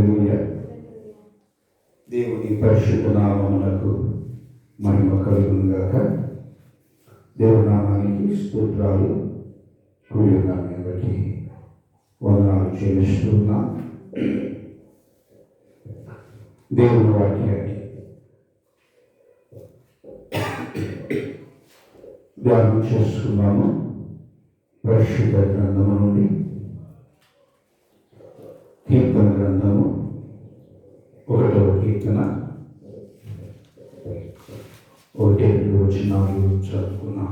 హల్లెలూయా. దేవుని పరిశుద్ధ నామమునకు మహిమ కలుగును గాక స్తోత్రాలు కూడి బట్టి వందనాలు చెల్లిస్తున్నా. దేవుని వాక్యాన్ని ధ్యానం చేసుకున్నాము పరిశుద్ధ గ్రంథము నుండి కీర్తన గ్రంథము ఒకటవ కీర్తన. ఒకటి రెండు వచనాలు చదువుకున్నాం.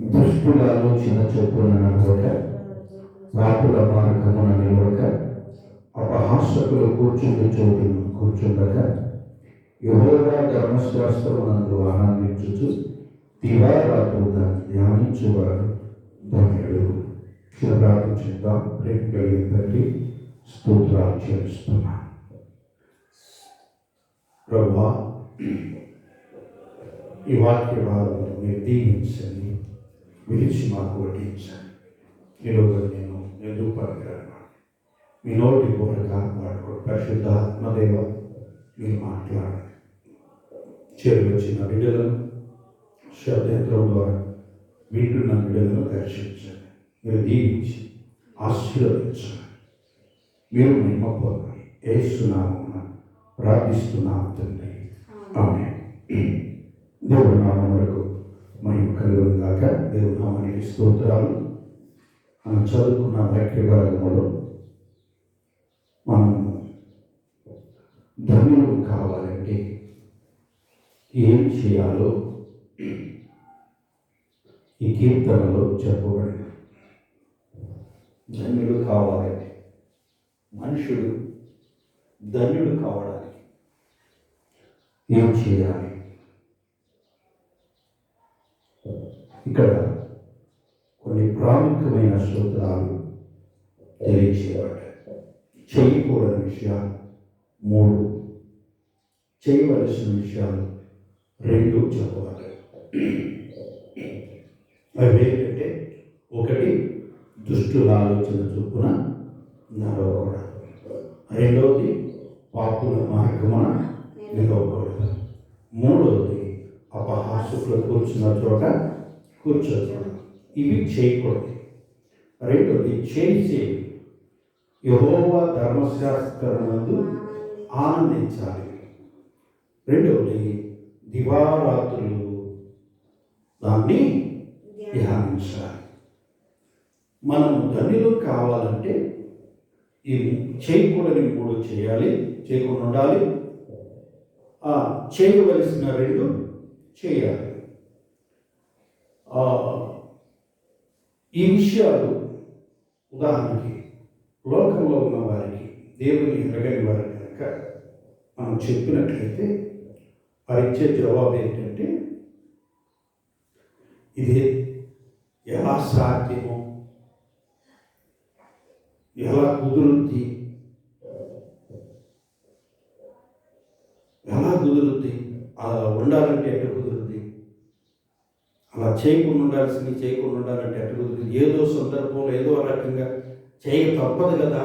దుష్టుల ఆలోచన చొప్పున నడవక పాపుల మార్గమున నిలవక అపహాసకులు కూర్చుండి చోటు కూర్చుండక యువగా ధర్మశాస్త్రమునందు ఆనందించుచు దివారాత్రులు దాన్ని ధ్యానించువాడు ధన్యుడు చిన్న ప్రార్థన చేద్దాం. ప్రేమ కలిగిన తండ్రి స్తోత్రాలు చేస్తున్నాను ప్రభా ఈ వాక్య భాగంలో మీరు దీవించండి విరిచి మాకు వడ్డించండి. ఈరోజు నేను ఎందుకు పనికిరాను? మీ నోటి బోరగా వాడుకో పరిశుద్ధ ఆత్మదేవ మీరు మాట్లాడండి. చేరు వచ్చిన బిడ్డలను శబ్దేంద్రం ద్వారా వింటున్న బిడ్డలను దర్శించండి. మీరు దీవించి ఆశీర్వదించండి. మీరు మహిమ పొందాలి ఏసునామమున ప్రార్థిస్తున్నాం తండ్రి. ఆమె దేవుడి నామములకు మహిమ కలుగును గాక. దేవుడి నామానికి స్తోత్రాలు. మనం చదువుకున్న వాక్య భాగంలో మనం ధన్యులు కావాలంటే ఏం చేయాలో ఈ కీర్తనలో చెప్పబడింది. ధన్యుడు కావాలంటే మనుషుడు ధన్యుడు కావడానికి ఏం చేయాలి? ఇక్కడ కొన్ని ప్రాముఖ్యమైన సూత్రాలు తెలియచేయబడ్డాయి. చేయకూడని విషయాలు మూడు. చేయవలసిన విషయాలు రెండు చెప్పబడ్డాయి అవి ఏంటంటే ఒకటి దుష్టుల ఆలోచన చొప్పున నడవకూడదు. రెండవది పాపుల మార్గమున నిలవకూడదు. మూడవది అపహాసకులు కూర్చున్న చోట కూర్చోకూడదు. ఇవి చేయకూడదు. రెండవది చేసే యహోవా ధర్మశాస్త్రమునందు ఆనందించాలి. రెండవది దివారాత్రులు దాన్ని ధ్యానించాలి. మనం ధనులు కావాలంటే ఈ చేయకూడని మూడు చేయాలి చేయకుండా ఉండాలి. ఆ, చేయవలసిన రెండు చేయాలి. ఈ విషయాలు ఉదాహరణకి లోకంలో ఉన్న వారికి దేవుని ఎరగని వారి కనుక మనం చెప్పినట్లయితే వారు ఇచ్చే జవాబు ఏంటంటే ఇది ఎలా సాధ్యమో ఎలా కుదురుద్ది? ఎలా కుదురుద్ది? అలా ఉండాలంటే ఎట్ట కుదురుద్ది? అలా చేయకుండా ఉండాల్సింది చేయకుండా ఉండాలంటే ఎట్ట కుదురుద్ది? ఏదో సందర్భంలో ఏదో రకంగా చేయక తప్పదు కదా.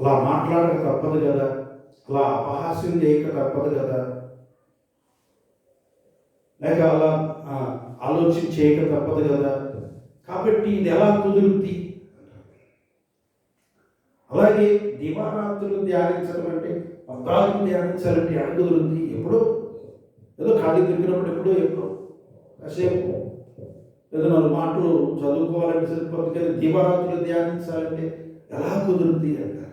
అలా మాట్లాడక తప్పదు కదా. అలా అపహాస్యం చేయక తప్పదు కదా. లేక అలా ఆలోచన చేయక తప్పదు కదా. కాబట్టి ఇది ఎలా కుదురుద్ది? అలాగే దివారాత్రులు ధ్యానించడం అంటే పద్నాలుగు ధ్యానించాలంటే ఎడ కుదురుద్ది? ఎప్పుడో? ఏదో ఖాళీ దొరికినప్పుడు ఎప్పుడో ఎప్పుడో? కాసేపు. ఏదో నాలుగు మాటలు చదువుకోవాలంటే సరిపోతుంది కానీ దివారాత్రులు ధ్యానించాలంటే ఎలా కుదురుద్ది అంటారు?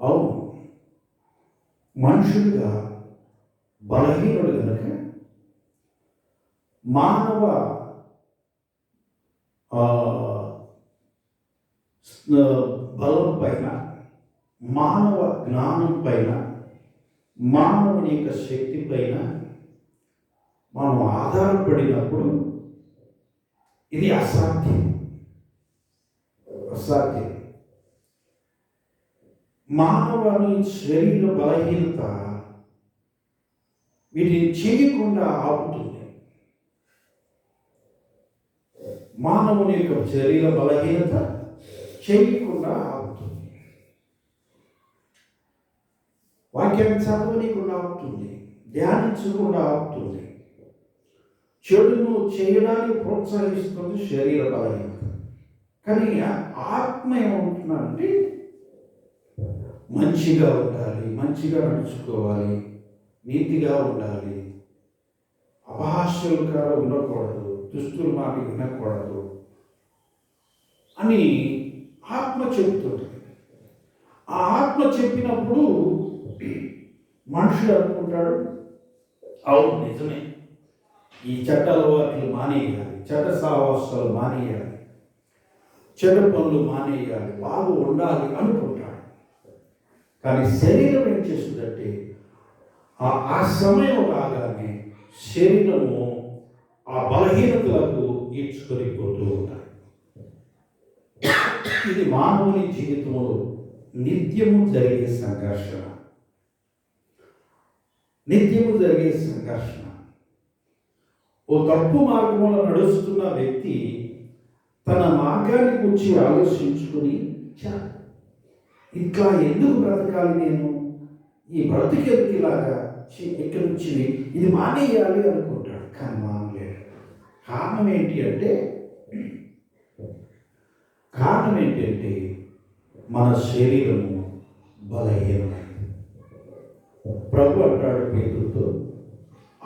అవును. మనుషుడిగా బలహీనుడు కనుక మానవ ఆ, బలం పైన మానవ జ్ఞానం పైన మానవుని యొక్క శక్తి పైన మనం ఆధారపడినప్పుడు ఇది అసాధ్యం. అసాధ్యం. మానవుని శరీర బలహీనత వీటిని చేయకుండా ఆపుతుంది. మానవుని యొక్క శరీర బలహీనత చేయకుండా ఆపుతుంది వాక్యాన్ని చదవనీయకుండా ఆపుతుంది ధ్యానించకుండా ఆపుతుంది చెడును చేయడానికి ప్రోత్సహిస్తుంది శరీర బలహీనత. కానీ ఆత్మ ఏమంటున్నారంటే మంచిగా ఉండాలి మంచిగా నడుచుకోవాలి నీతిగా ఉండాలి. అభాషలుగా ఉండకూడదు దుస్తులు మాట వినకూడదు అని ఆత్మ చెబుతుంది ఆ ఆత్మ చెప్పినప్పుడు మనుషుడు అనుకుంటాడు? అవును నిజమే. ఈ చెడ్డ అలవాట్లు మానేయాలి చట్ట సావాసాలు మానేయాలి చెడ్డ పనులు మానేయాలి బాగు ఉండాలి అనుకుంటాడు. కానీ శరీరం ఏం చేస్తుందంటే ఆ ఆ సమయం రాగానే శరీరము ఆ బలహీనతలకు ఈడ్చుకొని పోతూ ఉంటాడు ఇది మానవుని జీవితంలో నిత్యము జరిగే సంఘర్షణ. నిత్యము జరిగే సంఘర్షణ. ఓ తప్పు మార్గంలో నడుస్తున్న వ్యక్తి తన మార్గాన్ని గురించి ఆలోచించుకుని "ఛ, ఇట్లా ఎందుకు బ్రతకాలి నేను? ఈ బ్రతికెందుకు ఇలాగా? ఇక్కడి నుంచి ఇది మానేయాలి అనుకుంటాడు కానీ మానలేడు. కారణం ఏంటి అంటే కారణం ఏంటి మన శరీరము బలహీనమైంది. ప్రభు అంటాడు పేరుతో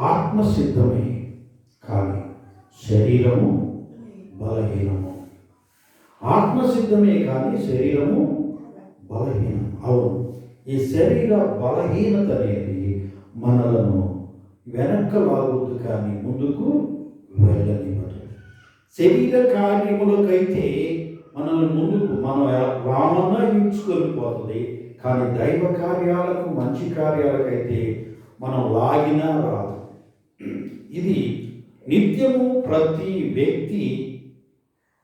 ఆత్మసిద్ధమే కానీ శరీరము బలహీనము. ఆత్మసిద్ధమే కానీ శరీరము బలహీనం. అవును ఈ శరీర బలహీనత అనేది మనలను వెనక్క లాగొద్దు కానీ ముందుకు వెళ్ళనివ్వదు. శరీర కార్యములకైతే మనల్ని ముందుకు మనం రామన్నా ఈడ్చుకొని పోతుంది కానీ దైవ కార్యాలకు మంచి కార్యాలకైతే మనం లాగినా రాదు. ఇది నిత్యము ప్రతి వ్యక్తి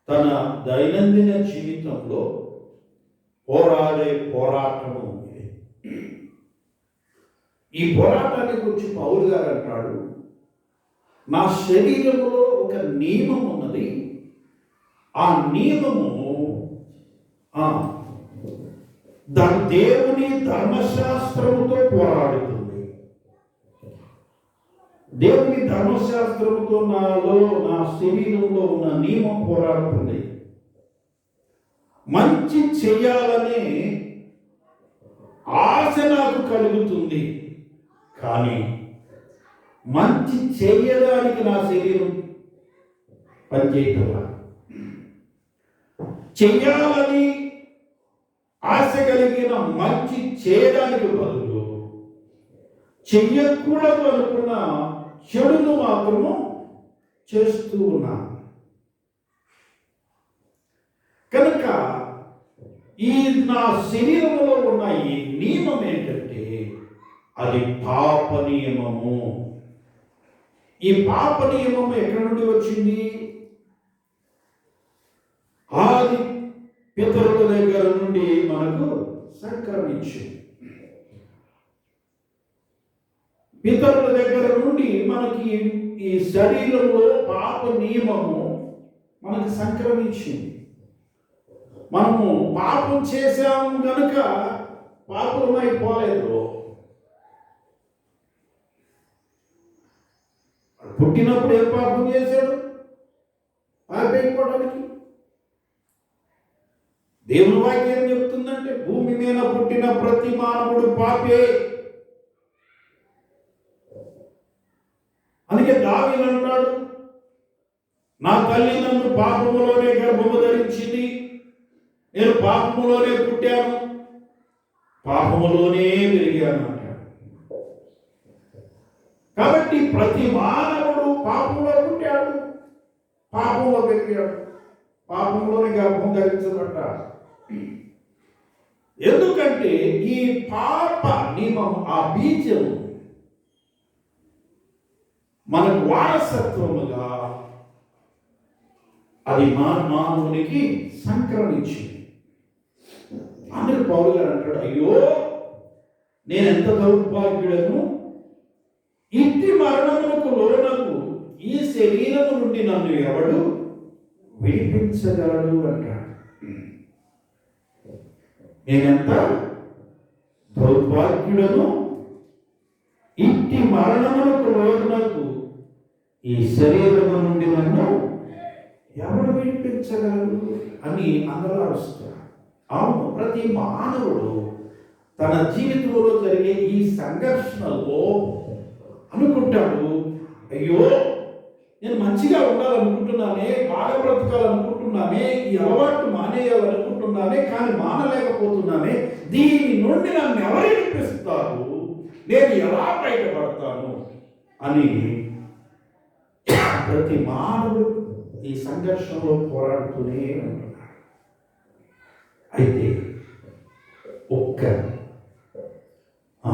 తన దైనందిన జీవితంలో పోరాడే పోరాటము ఈ పోరాటాన్ని గురించి పౌరు గారు అంటాడు నా శరీరంలో ఒక నియమం ఉన్నది. ఆ నియమము దాని దేవుని ధర్మశాస్త్రముతో పోరాడుతుంది. దేవుని ధర్మశాస్త్రముతో నాలో నా శరీరంలో ఉన్న నియమం పోరాడుతుంది. మంచి చేయాలనే ఆశ నాకు కలుగుతుంది. కానీ మంచి చేయడానికి నా శరీరం పనిచేయటం చెయ్యాలని ఆశ కలిగిన మంచి చేయడానికి బదులు చెయ్యకూడదు అనుకున్న చెడును మాత్రము చేస్తూ ఉన్నాను కనుక ఈ నా శరీరంలో ఉన్న ఈ నియమం ఏంటంటే అది పాప నియమము. ఈ పాప నియమం ఎక్కడి నుండి వచ్చింది ఆది పితరుల దగ్గర నుండి మనకు సంక్రమించింది పితరుల దగ్గర నుండి మనకి ఈ శరీరంలో పాప నియమము మనకు సంక్రమించింది. మనము పాపం చేశాము కనుక పాపమైపోలేదు పుట్టినప్పుడు ఏం పాపం చేశాడు? పాపైపోవడానికి దేవుని వాక్యం ఏం చెప్తుందంటే భూమి మీద పుట్టిన ప్రతి మానవుడు పాపే. అందుకే దావీదు అంటాడు నా తల్లి నన్ను పాపములోనే గర్భము ధరించింది నేను పాపములోనే పుట్టాను పాపములోనే పెరిగాను కాబట్టి ప్రతి మానవుడు పాపంలో పుట్టాడు పాపంలో పెరిగాడు పాపంలోనే గర్భం ధరించబడ్డాడు. ఎందుకంటే ఈ పాప నియమం ఆ బీజం మనకు వారసత్వముగా అది మా మానవునికి సంక్రమించింది అందుకు పౌరు గారు అంటాడు అయ్యో నేను ఎంత దౌర్భాగ్యుడను? ఇంటి మరణములకు లోనకు ఈ శరీరము నుండి నన్ను ఎవడు విడిపించగలడు? అంటాడు. నేనెంత దౌర్భాగ్యుడను? ఇంటి మరణములకు రోజునకు ఈ శరీరము నుండి నన్ను ఎవడు విడిపించగలరు అని అందరూ అరుస్తారు అవును ప్రతి మానవుడు తన జీవితంలో జరిగే ఈ సంఘర్షణలో అనుకుంటాడు అయ్యో నేను మంచిగా ఉండాలనుకుంటున్నానే బాగా బ్రతకాలనుకుంటున్నానే ఈ అలవాటు మానేయాలనుకుంటున్నానే కానీ మానలేకపోతున్నానే దీని నుండి నన్ను ఎవరు వినిపిస్తారు నేను ఎలా బయటపడతాను? అని ప్రతి మానవుడు ఈ సంఘర్షణలో పోరాడుతూనే ఉంటున్నాడు. అయితే ఒక్క ఆ,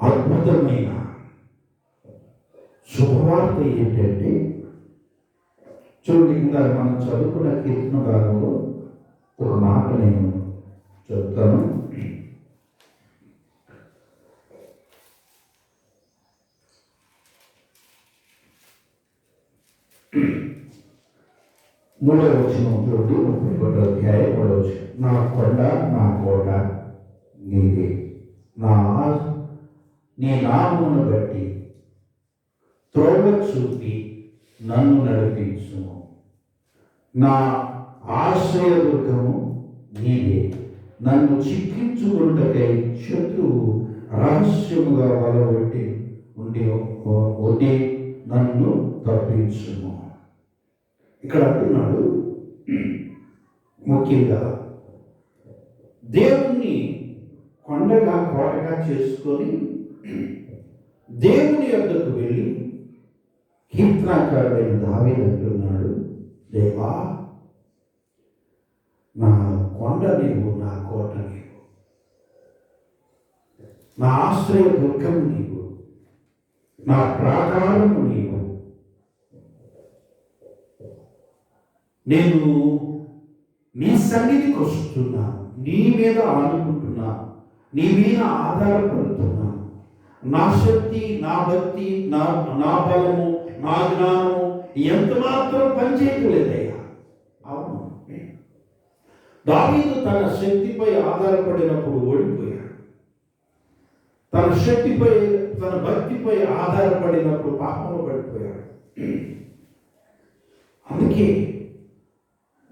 అద్భుతమైన శుభవార్త ఏంటంటే చూడండి ఇంకా మనం చదువుకున్న కీర్తన భాగంలో ఒక మాట నేను చెప్తాను. మూడవ వచ్చిన చూడండి ముప్పై ఒకటో అధ్యాయం మూడవ వచ్చిన నా కొండ నా కోట నీది నా నీ నామమును బట్టి త్రోవ చూపి నన్ను నడిపించుము. నా ఆశ్రయదుర్గము నీవే. నన్ను చిక్కించుకుంటకై శత్రువు రహస్యముగా వలబట్టి ఉండి ఉండి నన్ను తప్పించుము. ఇక్కడ అంటున్నాడు ముఖ్యంగా దేవుణ్ణి కొండగా కోటగా చేసుకొని దేవుని యొద్దకు వెళ్ళి కీర్తనాకారుడైన దావీదు అంటున్నాడు దేవా నా కొండ నీవు నా కోట నీవు నా ఆశ్రయ దుర్గం నీవు నా ప్రాకారము నీవు. నేను నీ సన్నిధికి వస్తున్నాను నీ మీద ఆనుకుంటున్నాను నీ మీద ఆధారపడుతున్నాను. నా శక్తి నా భక్తి నా నా బలము మా జ్ఞానము ఎంత మాత్రం పనిచేయట్లేదయ్యా అవును. దావీదు తన శక్తిపై ఆధారపడినప్పుడు ఓడిపోయాడు. తన శక్తిపై తన భక్తిపై ఆధారపడినప్పుడు పాపంలో పడిపోయాడు. అందుకే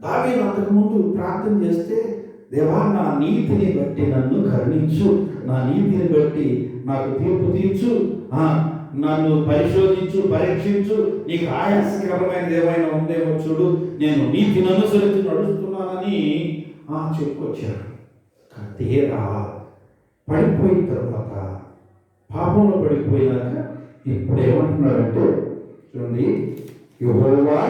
దావీదు అంతకుముందు ప్రార్థన చేస్తే దేవా నా నీతిని బట్టి నన్ను కరుణించు. నా నీతిని బట్టి నాకు తీర్పు తీర్చు. ఆ, నన్ను పరిశోధించు పరీక్షించు. నీకు ఆయాసకరమైనది ఏమైనా ఉందేమో చూడు. నేను నీతిని అనుసరించి నడుస్తున్నానని ఆ, చెప్పుకొచ్చాడు. తీరా పడిపోయిన తర్వాత పాపంలో పడిపోయినాక ఇప్పుడు ఏమంటున్నాడంటే చూడండి యెహోవా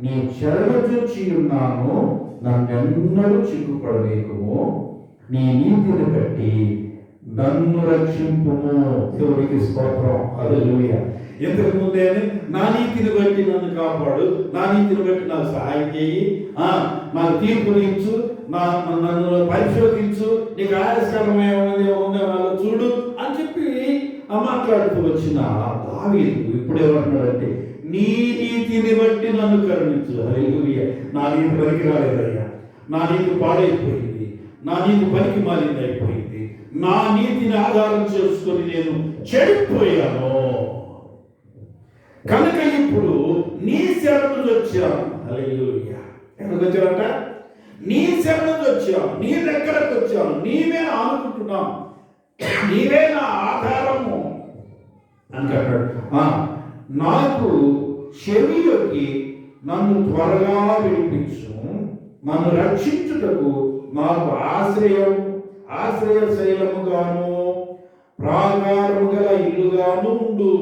నీ చెరలు చూచి ఉన్నాను. నన్నెన్నడూ చిక్కుపడలేకము నీ నీతిని బట్టి నన్ను రక్షింపుము. దేవుడికి స్తోత్రం. హల్లెలూయా. ఇంతకు ముందే నా నీతిని బట్టి నన్ను కాపాడు. నా నీతిని బట్టి నాకు సహాయం చేయి. ఆ నాకు తీర్పునిచ్చు నా నా- నన్ను పరిశోధించు. నీకు ఆయాస్కరమైనది ఉందో నాలో చూడు అని చెప్పి ఆ మాట్లాడుతూ వచ్చిన దావీదు ఇప్పుడు ఏమంటున్నాడంటే నీ నీతిని బట్టి నన్ను కరుణించు. హల్లెలూయా. నా నీతి పనికి రాలేదయ్యా నా నీతి పాడైపోయింది. నా నీతి పనికి మాలింది అయిపోయింది. నా నీతిని ఆధారం చేసుకొని నేను చెడిపోయాను. కనుక ఇప్పుడు నీ శరణులు వచ్చాను హల్లెలూయా. ఎక్కడికి వచ్చారట? నీ శరణులు వచ్చాను నీ దగ్గరకు వచ్చాను నీవే ఆనుకుంటున్నాం. నీవే నా ఆధారము. అంటాడు "ఆ, నాకు చెవిలోకి నన్ను త్వరగా వినిపించు నన్ను రక్షించుటకు నాకు ఆశ్రయం ఆశ్రయ శైలముగాను ప్రాకారము గల ఇల్లుగాను ఉండు.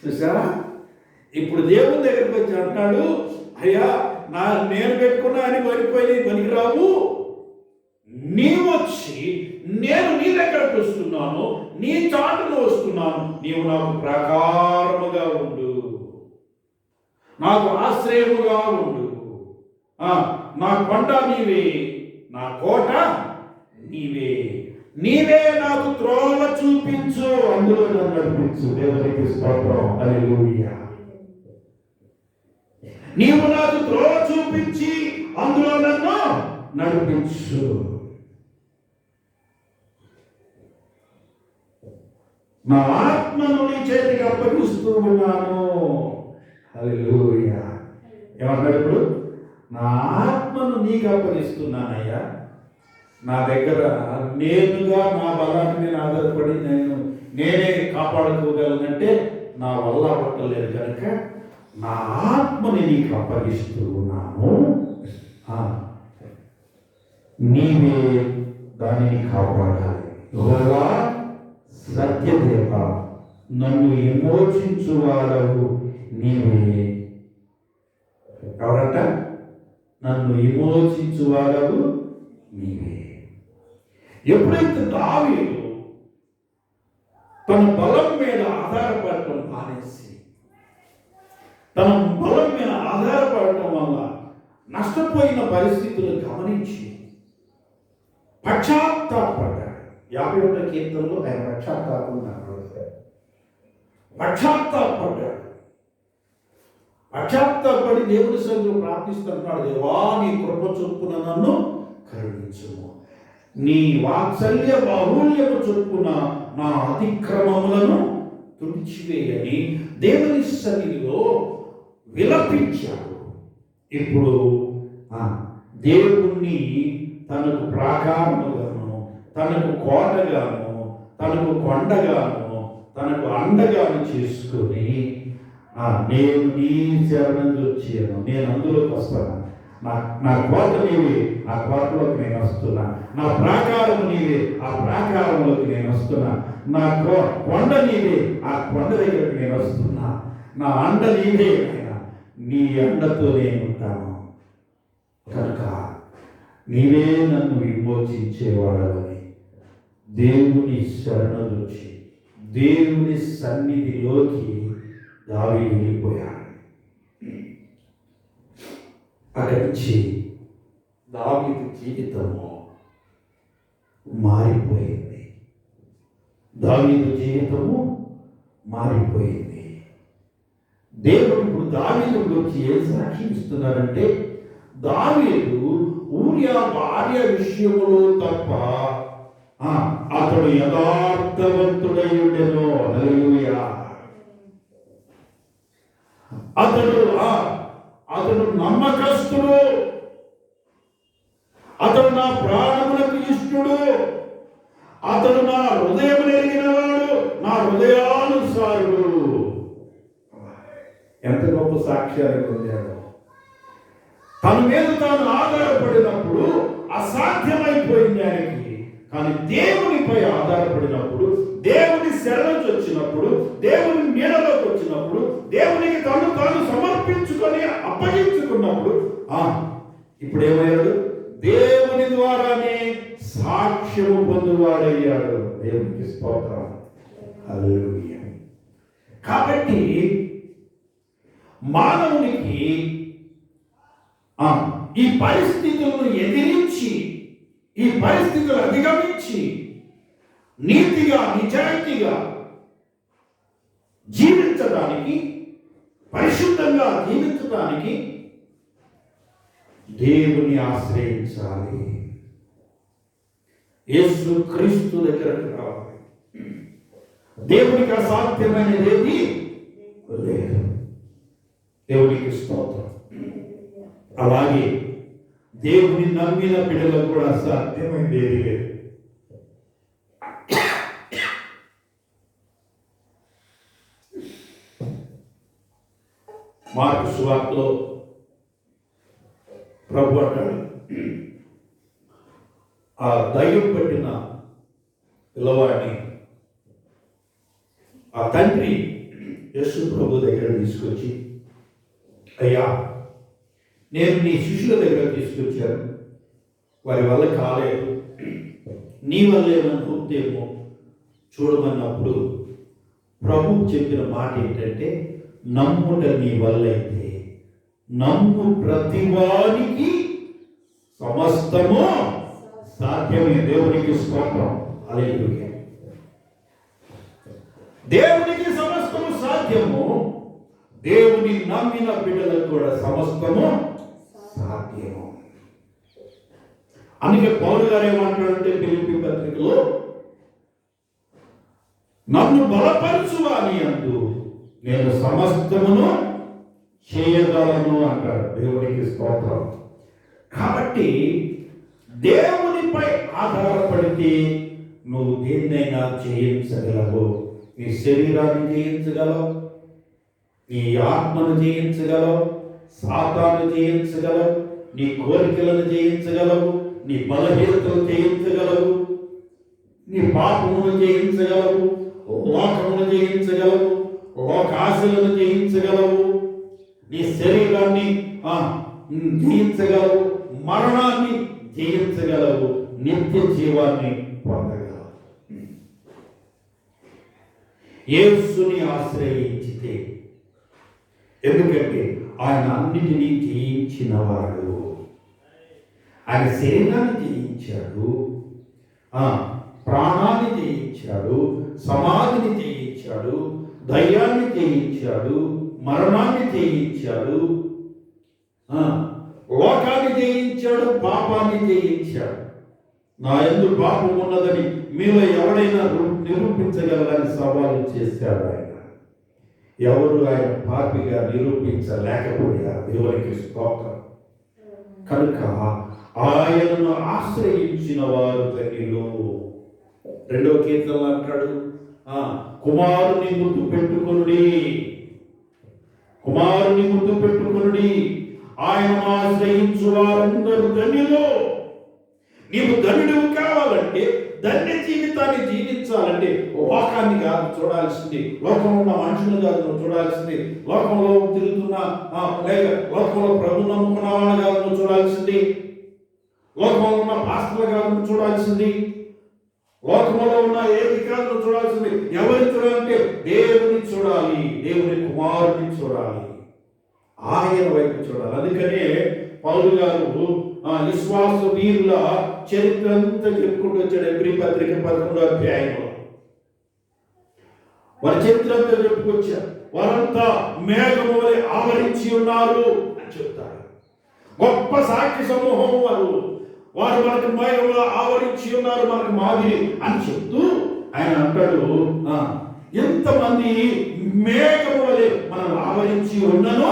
చూసారా ఇప్పుడు దేవుని దగ్గరికి వచ్చి అంటున్నాడు అయ్యా నా నేను పెట్టుకున్నా అని పనిపోయి పనికిరావు. నీవొచ్చి వచ్చి నేను నీ దగ్గరకు వస్తున్నాను నీ చాటును వస్తున్నాను నీవు నాకు ప్రకారముగా ఉండు. నాకు ఆశ్రయముగా ఉండు. నా కొండ నీవే నా కోట నీవే. నీవే నాకు త్రోవ చూపించు. అందులో నన్ను నడిపించు దేవునికి స్తోత్రం. హల్లెలూయా. నీవు నాకు త్రోవ చూపించి అందులో నన్ను నడిపించు. నా ఆత్మను నీ చేతికి అప్పగిస్తూ ఉన్నాను. హల్లెలూయా. ఏమన్నాడు ఇప్పుడు? నా ఆత్మను నీకు అప్పగిస్తున్నానయ్యా. నా దగ్గర నేనుగా నా బలాన్ని నేను ఆధారపడి నేను నేనే కాపాడుకోగలనంటే నా వల్ల అవ్వట్లేదు కనుక నా ఆత్మని నీకు అప్పగిస్తూ ఉన్నాను నీవే దానిని కాపాడాలి. సత్యదేవ. నన్ను విమోచించువాడవు నీవే. ఎవరంట? నన్ను విమోచించువాడవు నీవే. ఎప్పుడైతే దావీదు తన బలం మీద ఆధారపడటం మానేసి తన బలం మీద ఆధారపడటం వల్ల నష్టపోయిన పరిస్థితులు గమనించి పశ్చాత్తాపడ్డాడు. యాభై ఒకటి కీర్తనలో ఆయన పశ్చాత్తాపం పశ్చాత్తాపడ్డాడు. పశ్చాత్తాపడి దేవుని సంఘం ప్రార్థిస్తున్నాడు దేవా నీ కృప చొప్పున నన్ను కరుణించుము. నీ వాత్సల్య బాహుల్యము చొప్పున నా అతిక్రమములను తుడిచివేయని దేవుని సన్నిధిలో విలపించాడు. ఇప్పుడు దేవుణ్ణి తనకు ప్రాకారముగాను తనకు కోటగాను తనకు కొండగాను తనకు అండగాను చేసుకొని నేను నీ శరణం వచ్చాను. నేను అందులోకి వస్తాను. నా నా కోట నీవే ఆ కోటలోకి నేను వస్తున్నా. నా ప్రాకారం నీవే ఆ ప్రాకారంలోకి నేను వస్తున్నా. నా కో- కొండ నీవే ఆ కొండ దగ్గరికి నేను వస్తున్నా. నా అండ నీవే నాయనా. నీ అండతో నేను ఉంటాను. కనుక నీవే నన్ను విమోచించేవాడవని దేవుని శరణలోచి దేవుని సన్నిధిలోకి దావి వెళ్ళిపోయాడు. అక్కడి నుంచి దావీదు జీవితము మారిపోయింది. దావీదు జీవితము మారిపోయింది. దేవుడు ఇప్పుడు దావీదు గురించి ఏం సాక్ష్యం ఇస్తున్నారంటే దావీదు ఊరియా భార్య విషయములో తప్ప ఆ, అతడు యథార్థవంతుడై ఉండేదో హల్లెలూయా. అతడు అతడు నమ్మకస్తుడు. అతడు నా ప్రాణములకు ఇష్టడు. అతడు నా హృదయం ఎరిగినవాడు నా హృదయానుసారుడు. ఎంత గొప్ప సాక్ష్యాలు పొందాడు తన మీద తాను ఆధారపడినప్పుడు అసాధ్యమైపోయింది ఆయనకి. కానీ దేవునిపై ఆధారపడినప్పుడు దేవుని శరణు వచ్చినప్పుడు దేవుని నీడలోకి వచ్చినప్పుడు దేవునికి తను తీసుకొని అప్పగించుకున్నప్పుడు ఆ ఇప్పుడు ఏమయ్యాడు దేవుని ద్వారానే సాక్ష్యము పొందువాడయ్యాడు. దేవునికి స్తోత్రం. హల్లెలూయా. కాబట్టి మానవునికి ఈ పరిస్థితులను ఎదిరించి ఈ పరిస్థితులు అధిగమించి నీతిగా నిజాయితీగా జీవించడానికి పరిశుద్ధంగా జీవించడానికి దేవుని ఆశ్రయించాలి. యేసు క్రీస్తు దగ్గరకు రావాలి. దేవునికి అసాధ్యమైనది ఏది లేదు. దేవునికి స్తోత్రం. అలాగే దేవుని నమ్మిన బిడ్డలకు కూడా అసాధ్యమైనది ఏది లేదు. మార్పు సువార్తలో ప్రభు అంటాడు. ఆ దయ్యం పట్టిన పిల్లవాడిని ఆ తండ్రి యశు ప్రభు దగ్గర తీసుకొచ్చి అయ్యా నేను నీ శిష్యుల దగ్గర తీసుకొచ్చాను. వారి వల్ల కాలేదు. నీ వల్ల ఏమైనా ఉందేమో చూడమన్నప్పుడు ప్రభు చెప్పిన మాట ఏంటంటే నమ్ముట నీ వల్ల అయితే నమ్ము ప్రతివానికి సమస్తము సాధ్యమే దేవునికి స్తోత్రం. అలెలుయ దేవునికి సమస్తము సాధ్యము దేవుని నమ్మిన బిడ్డలకు కూడా సమస్తము సాధ్యము. అందుకే పౌరు గారు ఏమంటాడంటే పిలిపి పత్రికలో నన్ను బలపరచు అని అంటూ నేను సమస్తమును చేయగలను అంటాడు దేవునికి స్తోత్రం. కాబట్టి దేవునిపై ఆధారపడితే నువ్వు దేన్నైనా చేయించగలవు నీ శరీరాన్ని జయించగలవు. నీ ఆత్మను జయించగలవు. సాతాను జయించగలవు. నీ కోరికలను జయించగలవు. నీ బలహీనతలు జయించగలవు. నీ పాపమును జయించగలవు. లోకమును జయించగలవు. లోక ఆశలను జయించగలవు. నీ శరీరాన్ని జయించగలవు. మరణాన్ని జయించగలవు. నిత్య జీవాన్ని పొందగలవు. యేసుని ఆశ్రయించితే ఎందుకంటే ఆయన అన్నిటినీ జయించినవాడు ఆయన శరీరాన్ని జయించాడు. ఆ, ప్రాణాన్ని జయించాడు. సమాధిని జయించాడు. దయ్యాన్ని జయించాడు మరణాన్ని జయించాడు ఆ, లోకాన్ని జయించాడు పాపాన్ని జయించాడు నా ఎందు పాపం ఉన్నదని మీలో ఎవడైనా నిరూపించగలని నిరూపించగలరని సవాలు చేశాడు ఆయన. ఎవరు ఆయన పాపిగా నిరూపించలేకపోయారు? దేవునికి స్తోత్రం. కనుక ఆయనను ఆశ్రయించిన వారు ధన్యులు. రెండో కీర్తనలు అంటాడు కుమారుని గుర్తు పెట్టుకునుడి. కుమారుని గుర్తు పెట్టుకుని ఆయన ఆశ్రయించు వారందరూ ధన్యులు. నీవు ధన్యుడు కావాలంటే ధన్య జీవితాన్ని జీవించాలంటే లోకాన్ని కాదు చూడాల్సింది. లోకంలో ఉన్న మనుషులు కాదు నువ్వు చూడాల్సింది. లోకంలో తిరుగుతున్న ఆ, లేక లోకంలో ప్రభు నమ్ముకున్న వాళ్ళు కాదు నువ్వు చూడాల్సింది. లోకంలో ఉన్న పాస్టర్లు కాదు నువ్వు చూడాల్సింది. లోకంలో ఉన్న ఏ కాదు చూడాల్సింది ఎవరిని చూడాలంటే దేవుని చూడాలి దేవుని కుమారుని చూడాలి. ఆయన వైపు చూడాలి. అందుకనే పౌరు గారు విశ్వాస వీరుల చరిత్ర అంతా చెప్పుకుంటూ వచ్చాడు. ఎబ్రి పత్రిక పదకొండో అధ్యాయంలో. వారి చరిత్ర అంతా చెప్పుకొచ్చారు వారంతా మేఘము ఆవరించి ఉన్నారు అని చెప్తారు. గొప్ప సాక్షి సమూహం వారు. వారు మనకు మేఘములో ఆవరించి ఉన్నారు మనకు మాదిరి అని చెప్తూ ఆయన అంటాడు ఆ, ఎంతమంది మేఘము వలె మనం ఆవరించి ఉన్నను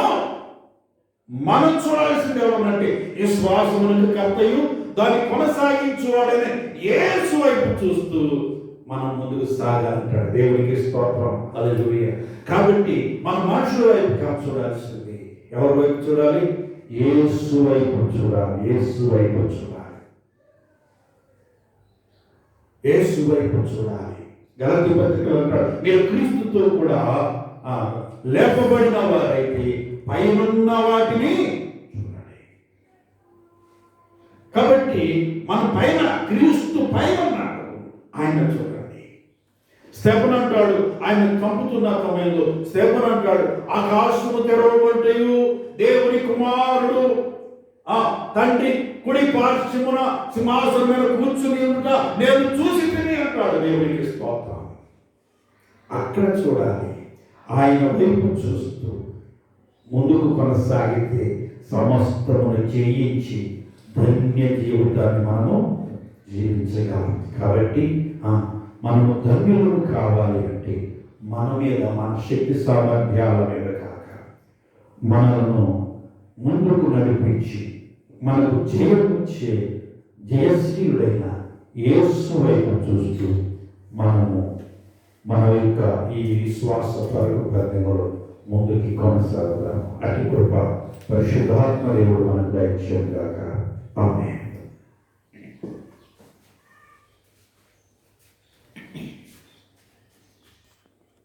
మనం చూడాల్సింది ఎవరంటే విశ్వాసమునకు కర్తయు దాన్ని కొనసాగించువాడనే ఏసు వైపు చూస్తూ మనం ముందుకు సాగాలంటాడు దేవునికి స్తోత్రం. అది కాబట్టి మన మనుషుల వైపు కాదు చూడాల్సింది. ఎవరి వైపు చూడాలి? ఏసు వైపు చూడాలి. ఏసు వైపు చూడాలి. యేసు వైపు చూడాలి. గలతి పత్రికలు అంటాడు మీరు క్రీస్తుతో కూడా లేపబడిన వారైతే పైనున్న వాటిని చూడాలి కాబట్టి మన పైన క్రీస్తు పైన ఉన్నాడు. ఆయన చూడండి. స్తెపన్ అంటాడు ఆయన చంపుతున్న సమయంలో స్తెపన్ అంటాడు ఆకాశము తెరవబడ్డయు దేవుని కుమారుడు ఆ తండ్రి కుడి పార్శ్వమున సింహాసనం మీద కూర్చుని ఉంట నేను చూసి తిని అంటాడు దేవునికి స్తోత్రం. అక్కడ చూడాలి. ఆయన వైపు చూస్తూ ముందుకు కొనసాగితే సమస్తమును చేయించి ధన్య జీవితాన్ని మనము జీవించగలం. కాబట్టి ఆ, మనము ధన్యులను కావాలి అంటే మన మీద మన శక్తి సామర్థ్యాల మీద కాక మనలను ముందుకు నడిపించి మనకు జయమిచ్చే జయశీలుడైన యేసు వైపు చూస్తూ మనము మన యొక్క ఈ విశ్వాస పరుగు పద్ధతిలో ముందుకి కొనసాగుదాం. అతి కృప పరిశుద్ధాత్మ దేవుడు మనకు దయచేయగాక ఆమె